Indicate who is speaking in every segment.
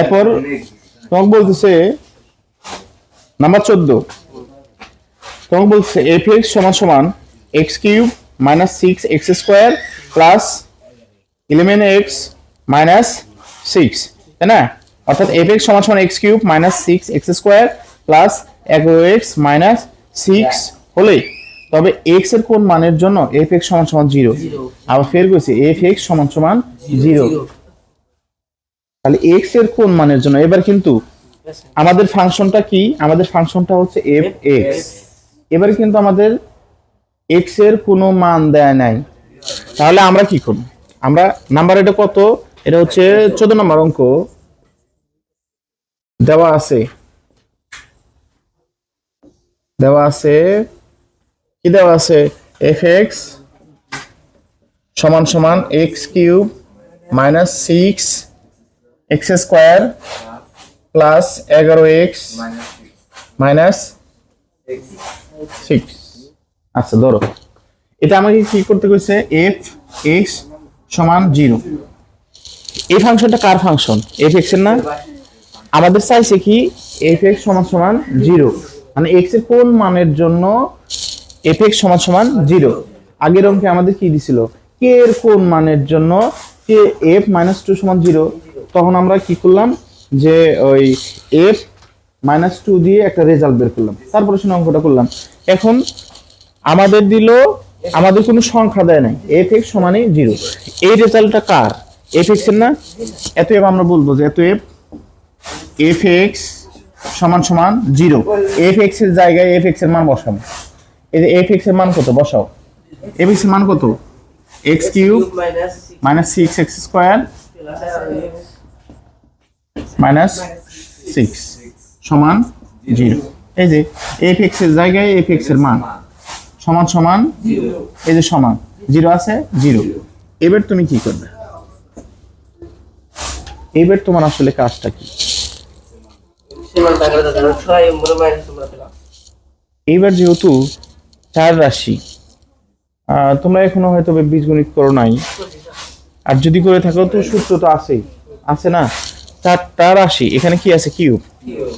Speaker 1: এরপর তোমাকে বলতেছে নাম্বার চোদ্দ। তোমাকে বলছে এফ এক্স সমান সমান X cube minus six X square plus eleven X minus six তাই না? অর্থাৎ এফ এক্স সমান সমান X cube minus six X square plus এগারো এক্স মাইনাস সিক্স হলেই। তবে এক্সের কোন মানের জন্য এফ এক্স সমান সমান জিরো আবার ফের করেছি এফ এক্স সমান সমান জিরো তাহলে এক্সের কোন মানের জন্য? এবার কিন্তু আমাদের ফাংশনটা কি? আমাদের ফাংশনটা হচ্ছে এফ এক্স এবার কিন্তু আমাদের এক্সের কোনো মান দেয় নাই। তাহলে আমরা কি করব? আমরা নাম্বার এটা কত? এটা হচ্ছে চোদ্দ নম্বর অঙ্ক। দেওয়া আছে। দেওয়া আছে। কি দেওয়া আছে? এফ এক্স সমান সমান X cube minus six X square plus এগারো এক্স মাইনাস সিক্স আচ্ছা ধরো। এটা আমাকে কি করতে কইছে? এফ এক্স সমান জিরো এই ফাংশনটা কার ফাংশন? এফ এক্সের না? আমাদের চাইছে কি এফ এক্স সমান সমান জিরো মানে এক্সের কোন মানের জন্য এফ এক্স সমান সমান জিরো আগের অঙ্কে আমাদের কি দিছিল? কে এর কোন মানের জন্য কে এফ মাইনাস টু সমান জিরো তখন আমরা কি করলাম যে ওই এফ মাইনাস টু দিয়ে একটা রেজাল্ট বের করলাম। তারপরে সে অঙ্কটা করলাম। এখন আমাদের দিল, আমাদের কোনো সংখ্যা দেয় নাই। এফ এক্স সমানই জিরো। এই রেজাল্টটা কার? এফ এক্সের না? এত এফ আমরা বলব যে এত এফ এফ এক্স সমান সমান জিরো। এফ এক্সের জায়গায় এফ এক্সের মান বসাবো এই যে এফ এক্সের মান কত? বসাও। এফ এক্সের মান কত? X cube minus six X square minus six সমান জিরো। এই যে এফ এক্সের জায়গায় এফ এক্সের মান। সমান সমান এই যে সমান। জিরো আছে, জিরো। এবার তুমি কি করবে? এবার তোমার আসলে কাজটা কি? এইবার যেহেতু চার রাশি তোমরা এখনও হয়তো বীজগণিত করো নাই। আর যদি করে থাকো তো সূত্র তো আছেই। আছে না? চারটা রাশি। এখানে কি আছে? কিউব।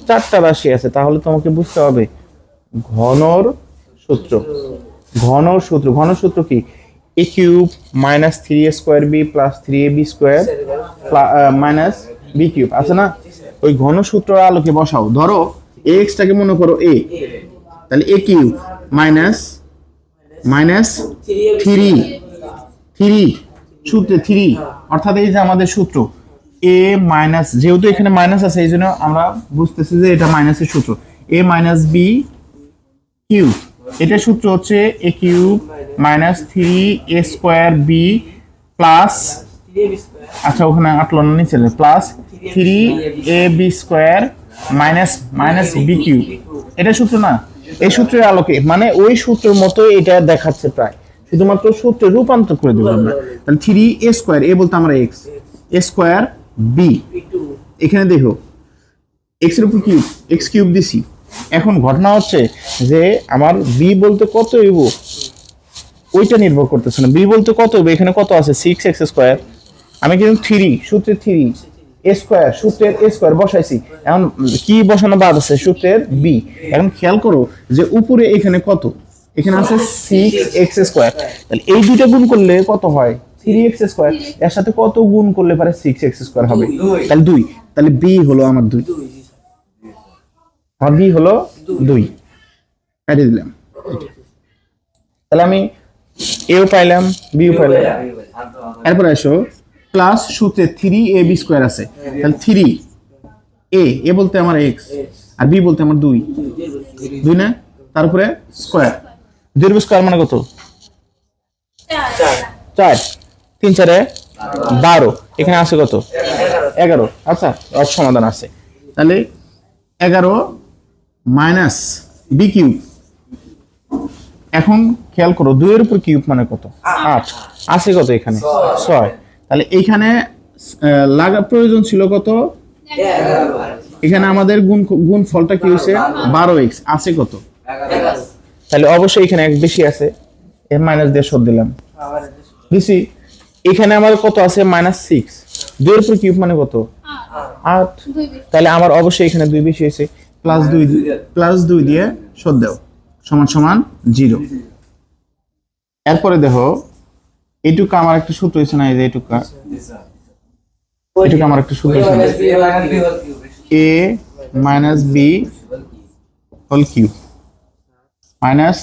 Speaker 1: চারটা রাশি আছে তাহলে তোমাকে বুঝতে হবে। ঘনর সূত্র। ঘনর সূত্র। ঘন সূত্র কি? A cube minus three A square B plus three A B square minus B cube আছে না? ওই ঘন সূত্র আলোকে বসাও। ধরো এক্সটাকে মনে করো এ তাহলে A cube minus minus three three সূত্রে থ্রি অর্থাৎ এই যে আমাদের সূত্র। এ মাইনাস যেহেতু এখানে মাইনাস আছে এই জন্য আমরা বুঝতেছি যে এটা মাইনাসের সূত্র। এ মাইনাস বি কিউব এটা সূত্র হচ্ছে A cube minus three A square B plus আচ্ছা ওখানে আটলো না, নিচে plus three A B square minus minus B cube এটা সূত্র না? এই সূত্রের আলোকে। মানে ওই সূত্রের মতো এটা দেখাচ্ছে প্রায়। শুধুমাত্র সূত্রে রূপান্তর করে দেবো আমরা। তাহলে থ্রি এ স্কোয়ার এ বলতে আমরা এক্স এ স্কোয়ার বি এখানে দেখো এক্সের উপর কিউব এক্স কিউব দিছি এখন ঘটনা হচ্ছে যে আমার বি বলতে কত হইব? ওইটা নির্ভর করতেছে না। বি বলতে কত হবে এখানে কত আছে? সিক্স এক্স স্কোয়ার আমি কিন্তু থ্রি সূত্রের থ্রি এ স্কোয়ার সূত্রের এ স্কোয়ার বসাইছি। এখন কি বসানো বাদ আছে? সূত্রের বি এখন খেয়াল করো যে উপরে এখানে কত? এখানে আছে সিক্স এক্স স্কোয়ার তাহলে এই দুইটা গুণ করলে কত হয়? থ্রি এক্স স্কোয়ার এর সাথে কত গুণ করলে পারে সিক্স এক্স স্কোয়ার হবে? তাহলে দুই। তাহলে বি হলো আমার দুই। আমার বি হলো দুই। কাটিয়ে দিলাম। তাহলে আমি এও পাইলাম বিও পাইলাম। এরপর আসো। প্লাস সূত্রে থ্রি এ বি স্কোয়ার আছে। তাহলে থ্রি এ এ বলতে আমার এক্স আর বি বলতে আমার দুই। দুই না? তারপরে স্কোয়ার দুই স্কোয়ার মানে কত? চার। তিন, চারে বারো। এখানে আছে কত? এগারো। আচ্ছা সমাধান আছে। তাহলে এগারো মাইনাস বি কিউব। এখন খেয়াল করো, দুইয়ের উপর কিউব মানে কত? আট। আছে কত এখানে? ছয়। তাহলে এইখানে লাগা প্রয়োজন ছিল কত? এখানে আমাদের গুণ গুণ ফলটা কি হয়েছে? বারো এক্স। আছে কত? তাহলে অবশ্যই এখানে এক বেশি আছে। এর মাইনাস দিয়ে শোধ দিলাম। দিছি? এখানে আমার কত আছে? মাইনাস সিক্স দুইয়ের উপর কিউব মানে কত? আট। তাহলে আমার অবশ্যই এখানে দুই বেশি হয়েছে। প্লাস দুই প্লাস দুই দিয়ে শোধ দেও। সমান সমান জিরো এরপরে দেখো এইটুকু আমার একটা সূত্র হয়েছে না? এই যে এইটুকু এটুকু আমার একটা সূত্র হয়েছে না? A minus B whole cube minus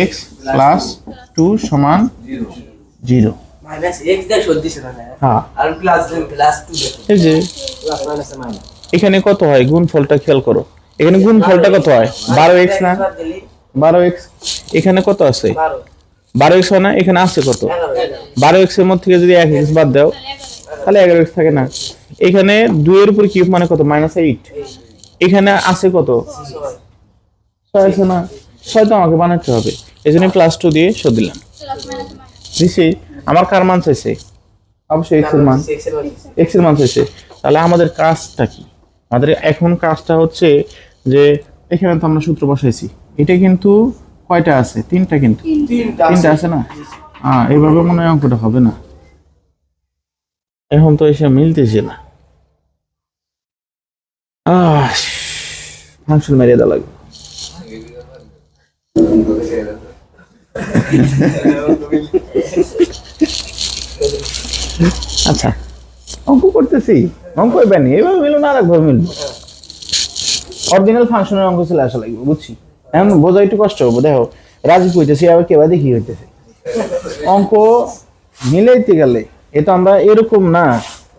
Speaker 1: X plus two সমান জিরো হ্যাঁ। এখানে কত হয়? গুণফলটা খেয়াল করো। এখানে গুণফলটা কত হয়? বারো এক্স না? বারো এক্স এখানে কত আছে?
Speaker 2: বারো।
Speaker 1: এক্স হয় না? এখানে আছে কত? বারো এক্সের মধ্যে থেকে যদি এক এক্স বাদ দাও তাহলে এগারো এক্স থাকে না। এখানে দুইয়ের উপর কিউব মানে কত? মাইনাস এইট এখানে আছে কত?
Speaker 2: ছয়
Speaker 1: আছে না? ছয় তো আমাকে বানাতে হবে। এই জন্য প্লাস টু দিয়ে শোধ দিলাম। দিছি? আমার কার মান চাইছে? অবশ্যই এক্সের মান।
Speaker 2: মানে
Speaker 1: এক্সের মান চাইছে। তাহলে আমাদের কাজটা কি? আমাদের এখন কাজটা হচ্ছে যে এখানে তো আমরা সূত্র বসাইছি। এটা কিন্তু কয়টা আছে? তিনটা কিন্তু।
Speaker 2: তিনটা
Speaker 1: আছে। না? হ্যাঁ এইভাবে মনে হয় অঙ্কটা হবে না। এখন তো এসে মিলতেছে না। আহ ফাংশন মেরে দেওয়া লাগবে। আচ্ছা। অঙ্ক করতেছি। অঙ্ক এবার নেই এভাবে মিলবে না আরেকভাবে মিলবে অরিজিনাল ফাংশনের অঙ্ক চলে আসা লাগবে, বুঝছি? এখন বোঝা একটু কষ্ট হবে দেখো। রাজি কইতেছি আবার কেবা দেখি হইতেছে। অঙ্ক মিলাইতে গেলে, এ আমরা এরকম না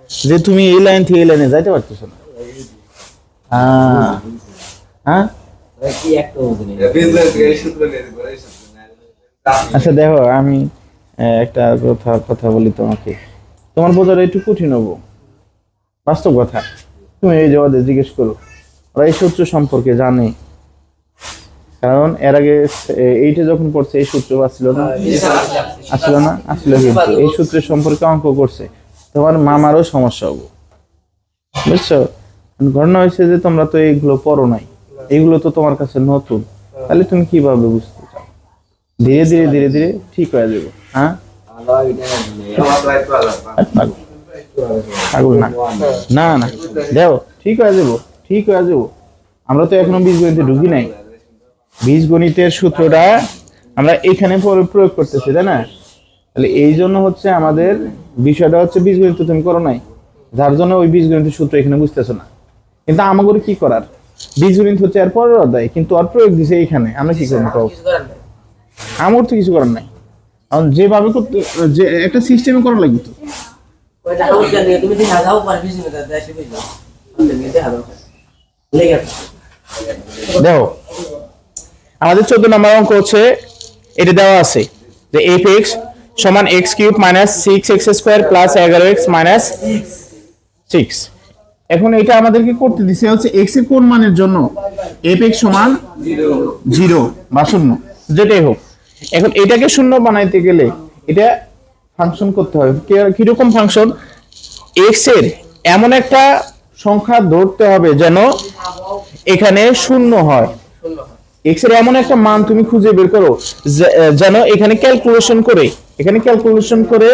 Speaker 1: যে তুমি এই লাইন থেকে এই লাইনে যাইতে পারতেছো না। হ্যাঁ। হ্যাঁ?
Speaker 2: কি
Speaker 1: আচ্ছা দেখো, আমি একটা কথা কথা বলি তোমাকে। তোমার বোঝার একটু কঠিন হব বাস্তব কথা। তুমি এই জবাবে জিজ্ঞেস করো, ওরা এই সূত্র সম্পর্কে জানে। কারণ এর আগে এইটা যখন পড়ছে, এই সূত্র আসছিল না? আসছিল না? আসলে কিন্তু। এই সূত্রের সম্পর্কে অঙ্ক করছে। তোমার মামারও সমস্যা হব। বুঝছ? ঘটনা হয়েছে যে তোমরা তো এইগুলো পড়ো নাই। এইগুলো তো তোমার কাছে নতুন। তাহলে তুমি কীভাবে বুঝতে চাও? ধীরে ধীরে ধীরে ধীরে ঠিক হয়ে যাবে। হ্যাঁ? পাগল। না না। না দেও ঠিক হয়ে যাব ঠিক হয়ে যাব। আমরা তো এখনও বীজগণিতে ঢুকি নাই। বীজগণিতের সূত্রটা আমরা এখানে প্রয়োগ করতেছি তাই না? তাহলে এই জন্য হচ্ছে আমাদের বিষয়টা হচ্ছে বীজগণিত তুমি করো নাই। যার জন্য ওই বীজগণিতের সূত্র এখানে বুঝতেছো না। কিন্তু আমাদের কি করার? বীজগণিত হচ্ছে এর পরের অধ্যায় কিন্তু আর প্রয়োগ দিছে এইখানে। আমরা কি করব? আমার তো কিছু করার নাই। যেভাবে করতে যে একটা সিস্টেমে করা লাগবে তো।
Speaker 2: দেখো
Speaker 1: আমাদের চোদ্দ নম্বর অঙ্ক হচ্ছে এটা দেওয়া আছে যে এফ এক্স সমান X cube minus six X square plus এগারো এক্স মাইনাস সিক্স এখন এটা আমাদেরকে করতে দিছে হচ্ছে এক্সের কোন মানের জন্য? এফ এক্স সমান জিরো বা শূন্য। যেটাই হোক। এখন এটাকে শূন্য বানাইতে গেলে এটা ফাংশন করতে হবে। কীরকম ফাংশন এক্সের এমন একটা সংখ্যা ধরতে হবে যেন এখানে শূন্য হয়। এক্সের এমন একটা মান তুমি খুঁজে বের করো যেন এখানে ক্যালকুলেশন করে, এখানে ক্যালকুলেশন করে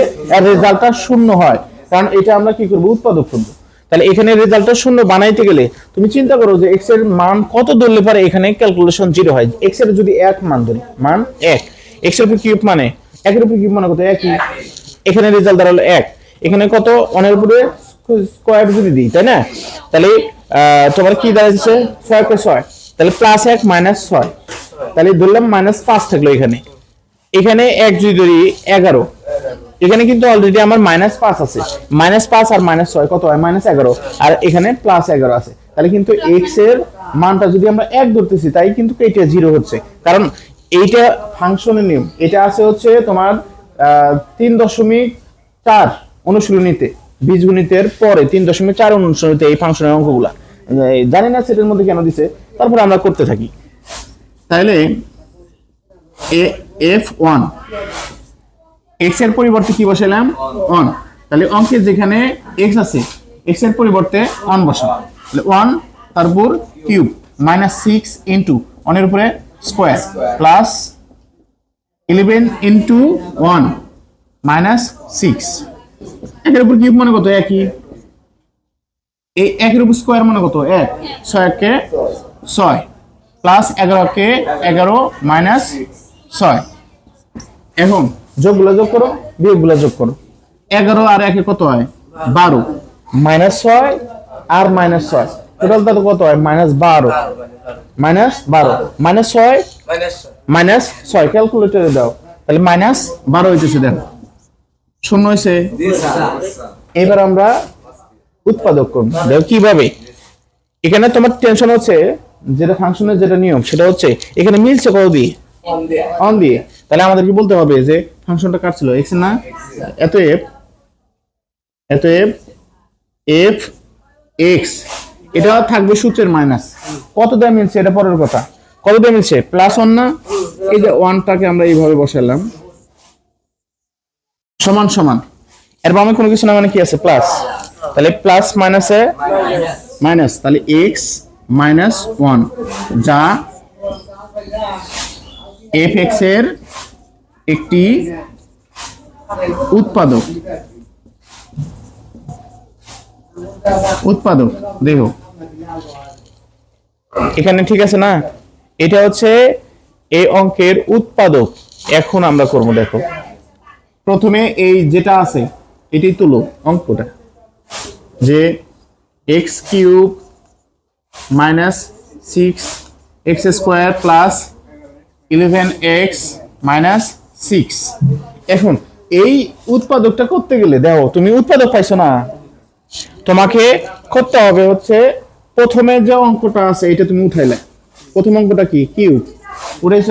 Speaker 1: রেজাল্টটা শূন্য হয়। কারণ এটা আমরা কি করব? উৎপাদক করব। তাহলে এখানে রেজাল্টটা শূন্য বানাইতে গেলে তুমি চিন্তা করো যে এক্সের মান কত ধরলে পারে এখানে ক্যালকুলেশন জিরো হয়। এক্সের যদি এক মান ধরি, মান এক। এক্সের উপর কিউব মানে? একের উপর কিউব মানে কত একই। এখানে রেজাল্ট দাঁড়াল এক। এখানে কত? অনের উপরে স্কোয়ার যদি দিই, তাই না? তাহলে তোমার কি দাঁড়াচ্ছে ছয় তাহলে প্লাস এক মাইনাস ছয়। তাহলে ধরলাম মাইনাস পাঁচ থাকল এখানে। এখানে এক যদি ধরি, এগারো। এখানে কিন্তু অলরেডি আমার মাইনাস পাঁচ আছে। মাইনাস পাঁচ আর মাইনাস ছয়, কত হয়? মাইনাস এগারো। আর এখানে প্লাস এগারো আছে। তাহলে কিন্তু এক্সের মানটা যদি আমরা এক ধরতেছি, তাই কিন্তু এটা জিরো হচ্ছে। কারণ এইটা ফাংশনের নিয়ম। এটা আছে হচ্ছে তোমার তিন দশমিক চার অনুশীলনীতে, বীজগণিতের পরে তিন দশমিক চার অনুশীলনীতে এই ফাংশনের অঙ্কগুলা। জানি না সেটার মধ্যে কেন দিছে, তারপরে আমরা করতে থাকি। তাহলে এফ ওয়ান এক্সের পরিবর্তে কি বসালাম অন তাহলে অঙ্কের যেখানে এক্স আছে এক্সের পরিবর্তে অন বসাবো তাহলে ওয়ান তারপর কিউব মাইনাস সিক্স ইন্টু অনের উপরে square plus eleven into one minus six একের উপর কিউব মানে কত? একই। এই একের উপর স্কোয়ার মানে কত? এক। ছয় কে ছয় প্লাস এগারো কে এগারো মাইনাস ছয়। এখন যোগগুলো যোগ করো, বিয়োগগুলো যোগ করো। এগারো আর একে কত হয়? বারো। মাইনাস ছয় আর মাইনাস ছয়। টোটাল তাতে কত হয়? মাইনাস বারো। মাইনাস বারো। মাইনাস ছয়?
Speaker 2: মাইনাস
Speaker 1: ছয়। ক্যালকুলেটরে দাও। তাহলে মাইনাস বারো হইতেছে দেখো শূন্য হয়েছে এবার আমরা উৎপাদক করব। দেখো কীভাবে। এখানে তোমার টেনশন হচ্ছে যেটা ফাংশনের যেটা নিয়ম সেটা হচ্ছে এখানে মিলছে কত দিয়ে? অন দিয়ে। তাহলে আমাদের কি বলতে হবে যে ফাংশনটা কাটছিল এক্স না এত এফ এত এফ এফ এক্স এটা থাকবে সূত্রের মাইনাস কত দেয় মিলছে? এটা পরের কথা। কত দেয় মিলছে? প্লাস ওয়ান না? এই যে ওয়ানটাকে আমরা এইভাবে বসালাম সমান সমান। এর বামে কোনো কিছু না মানে কি আছে? প্লাস তাহলে প্লাস মাইনাসে মাইনাস তাহলে এক্স মাইনাস ওয়ান যা এফ এক্সের একটি উৎপাদক। উৎপাদক, দেখো। এখানে ঠিক আছে না? এটা হচ্ছে এই অঙ্কের উৎপাদক। এখন আমরা করব, দেখো। প্রথমে এই যেটা আছে এটি তুলো অঙ্কটা। যে X cube minus six, X square plus eleven X minus six. এখন এই উৎপাদকটা করতে গেলে, দেখো, তুমি উৎপাদক পাইছো না? তোমাকে করতে হবে হচ্ছে প্রথমে যে অঙ্কটা আছে, এটা তুমি উঠাইলে। প্রথম অঙ্কটা কি? কিউব। উঠেছ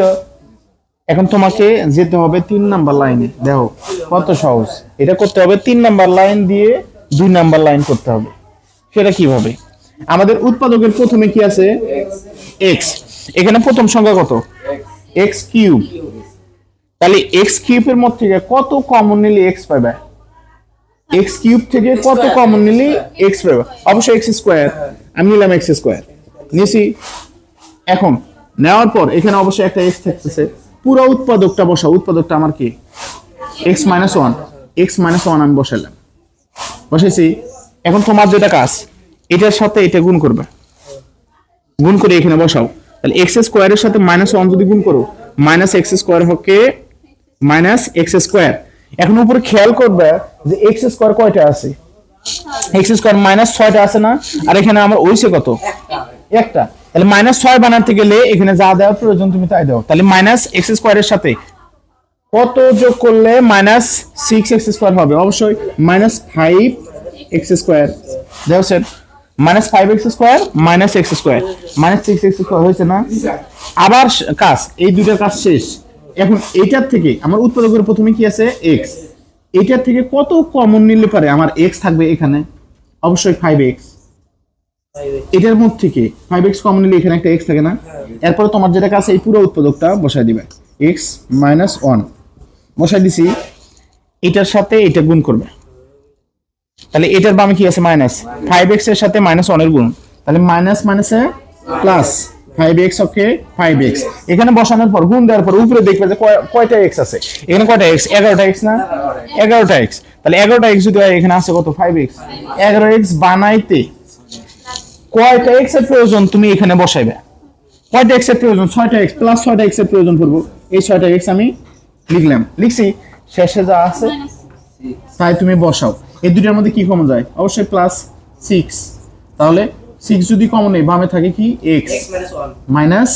Speaker 1: এখন তোমাকে যেতে হবে তিন নাম্বার লাইনে। দেখো, কত সহজ। এটা করতে হবে তিন নাম্বার লাইন দিয়ে দুই নাম্বার লাইন করতে হবে। সেটা কীভাবে? আমাদের উৎপাদকের প্রথমে কি আছে? এক্স এখানে প্রথম সংখ্যা কত? X cube. তাহলে এক্স কিউবের মধ্যে কত কমন নিলে এক্স পাবে এক্স কিউব থেকে কত কমন নিলে এক্স পাবে অবশ্যই এক্স স্কোয়ার আমি নিলাম এক্স স্কোয়ার নিয়েছি। এখন নেওয়ার পর এখানে অবশ্যই একটা এক্স থাকতেছে। পুরো উৎপাদকটা বসা উৎপাদকটা আমার কি? X minus one X minus one আমি বসাইলাম। বসাইছি। এখন তোমার যেটা কাজ এটার সাথে এটা গুণ করবে। গুণ করে এখানে বসাও। তাহলে এক্স স্কোয়ারের সাথে মাইনাস ওয়ান যদি গুণ করো মাইনাস এক্স স্কোয়ার হকে মাইনাস এক্স স্কোয়ার এখন উপরে খেয়াল করবে যে এক্স স্কোয়ার কয়টা আছে? এক্স স্কোয়ার মাইনাস ছয়টা আছে না? আর এখানে আমার ওইছে কত? একটা। তাহলে মাইনাস ছয় বানাতে গেলে এখানে যা দেওয়ার প্রয়োজন তুমি তাই দাও। তাহলে মাইনাস এক্স স্কোয়ারের সাথে কত যোগ করলে মাইনাস সিক্স এক্স স্কোয়ার হবে? অবশ্যই মাইনাস ফাইভ এক্স স্কোয়ার দেখো sir minus five X square minus X square minus six X square হয়েছে না? আবার কাজ, এই দুইটার কাজ শেষ। এখন এইটার থেকে আমার উৎপাদকের প্রথমে কি আছে? এক্স এটার থেকে কত কমন নিলে পারে? আমার এক্স থাকবে এখানে। অবশ্যই ফাইভ এক্স এটার মধ্যে থেকে ফাইভ এক্স কমন নিলে এখানে একটা এক্স থাকে না? এরপরে তোমার যেটা কাছে, এই পুরো উৎপাদকটা বসাই দিবে। এক্স মাইনাস ওয়ান বসাই দিছি। এটার সাথে এটা গুণ করবে। তাহলে এটার বামে কি আছে? মাইনাস ফাইভ এক্সের সাথে মাইনাস ওয়ানের গুণ। তাহলে মাইনাস মাইনাসে plus five X okay five X এখানে বসানোর পর গুণ দেওয়ার পর উপরে দেখবে যে কয়টা এক্স আছে? এখানে কয়টা এক্স এগারোটা এক্স না? এগারোটা এক্স তাহলে এগারোটা এক্স যদি হয় এখানে আছে কত? ফাইভ এক্স এগারো এক্স বানাইতে কয়টা এক্সের প্রয়োজন তুমি এখানে বসাইবে? কয়টা এক্সের প্রয়োজন? ছয়টা এক্স প্লাস ছয়টা এক্সের প্রয়োজন করব এই ছয়টা এক্স আমি লিখলাম। লিখছি? শেষে যা আছে তাই তুমি বসাও। এই দুইটার মধ্যে কি কমন যায়? অবশ্যই প্লাস সিক্স তাহলে সিক্স যদি কমন নেই বামে থাকে কি? এক্স
Speaker 2: মাইনাস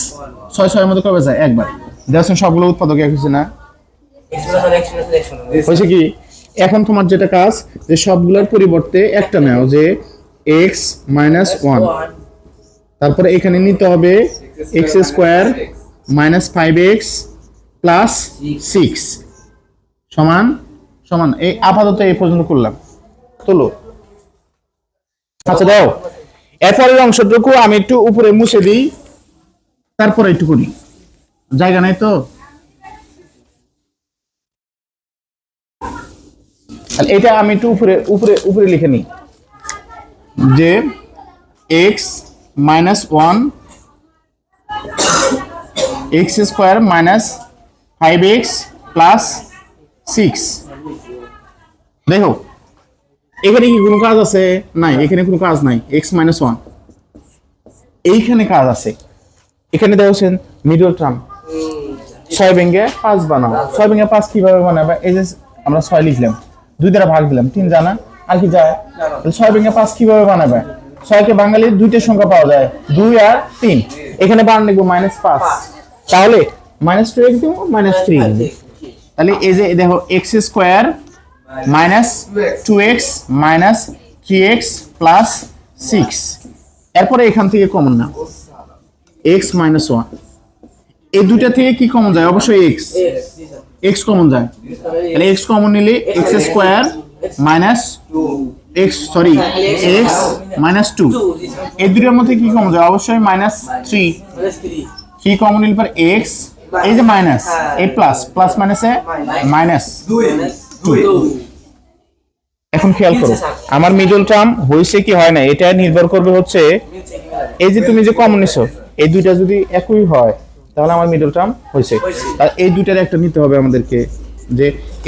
Speaker 1: ছয় ছয়ের মধ্যে কবে যায় একবার। দেখছেন সবগুলো উৎপাদক এক হয়েছে না? হয়েছে কি? এখন তোমার যেটা কাজ যে সবগুলোর পরিবর্তে একটা নাও যে এক্স মাইনাস ওয়ান তারপরে এখানে নিতে হবে X square minus five X plus six সমান সমান। এই আপাতত এই পর্যন্ত করলাম। তোলো। আচ্ছা দাও। এরপরের অংশটুকু আমি একটু উপরে মুছে দিই। তারপরে একটু করি। জায়গা নাই তো? এটা আমি একটু উপরে উপরে উপরে লিখে নিই। যে X minus one X square minus five X plus six দেখো এখানে কি কোনো কাজ আছে? নাই এখানে কোনো কাজ নাই। এক্স মাইনাস ওয়ান এইখানে কাজ আছে। এখানে দেখছেন মিডল টার্ম ছয় ভেঙে পাঁচ বানাও। ছয় ভেঙে পাঁচ কীভাবে বানাবে? এই যে আমরা ছয় লিখলাম। দুই দ্বারা ভাগ দিলাম তিন জানা। আর কি যায়? ছয় ভেঙে পাঁচ কীভাবে বানাবে? ছয়কে বাঙালির দুইটা সংখ্যা পাওয়া যায়। দুই আর তিন। এখানে বানান লিখব মাইনাস পাঁচ। তাহলে মাইনাস টু এক্স দিব মাইনাস থ্রি তাহলে এই যে দেখো x square minus two x minus three x plus six. এরপরে এখান থেকে কমন না। X minus one. এই দুইটা থেকে কি কমন যায়? অবশ্যই এক্স। এক্স কমন যায়। তাহলে এক্স কমন নিলে x square minus x sorry x minus two. এই দুইটার মধ্যে কি কমন যায়? অবশ্যই মাইনাস থ্রি। থ্রি কমন নিলে পর এক্স? এই যে মাইনাস, এ প্লাস প্লাস মাইনাসে মাইনাস। এখন খেয়াল করো আমার মিডল টার্ম হয়েছে কি হয় না এটা নির্ভর করবে হচ্ছে এই যে তুমি যে কমন নিছো এই দুইটা যদি একই হয় তাহলে আমার মিডল টার্ম হয়েছে। আর এই দুইটার একটা নিতে হবে আমাদেরকে যে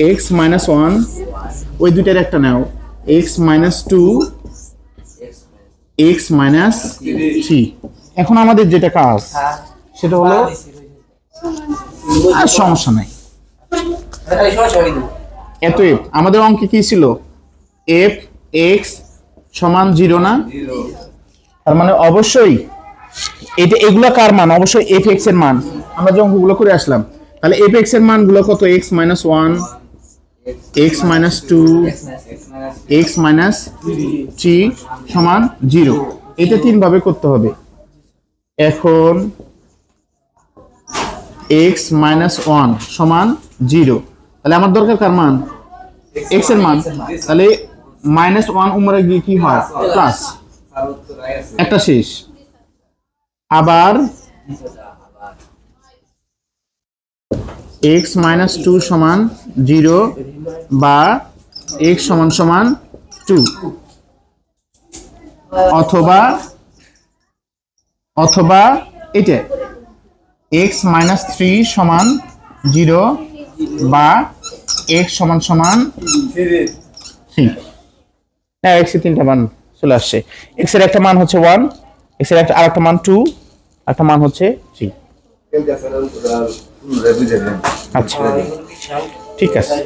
Speaker 1: এক্স মাইনাস ওয়ান ওই দুইটার একটা নাও। X minus two x minus three এখন আমাদের যেটা কাজ সেটা হলো আর সমস্যা নাই। এত আমাদের অঙ্কে কি ছিল? এফ এক্স সমান জিরো না? তার মানে অবশ্যই এটা এগুলো কার মান? অবশ্যই এফ এক্সের মান। আমরা যে অঙ্কগুলো করে আসলাম। তাহলে এফ এক্সের মানগুলো কত? X minus one x minus two x minus three সমান জিরো এটা তিন ভাবে করতে হবে। এখন এক্স মাইনাস ওয়ান সমান জিরো তাহলে আমার দরকার কার মান? এক্সের মান। তাহলে মাইনাস ওয়ান উমরে গিয়ে কি হয়? প্লাস একটা শেষ। আবার এক্স মাইনাস টু সমান জিরো বা এক্স সমান সমান টু অথবা অথবা এটা। এক্স মাইনাস থ্রি সমান জিরো বা এক্স সমান সমান থ্রি। হ্যাঁ এক্সের তিনটা মান চলে আসছে। এক্সের একটা মান হচ্ছে ওয়ান এক্সের একটা আরেকটা মান টু একটা মান হচ্ছে থ্রি আচ্ছা। ঠিক আছে।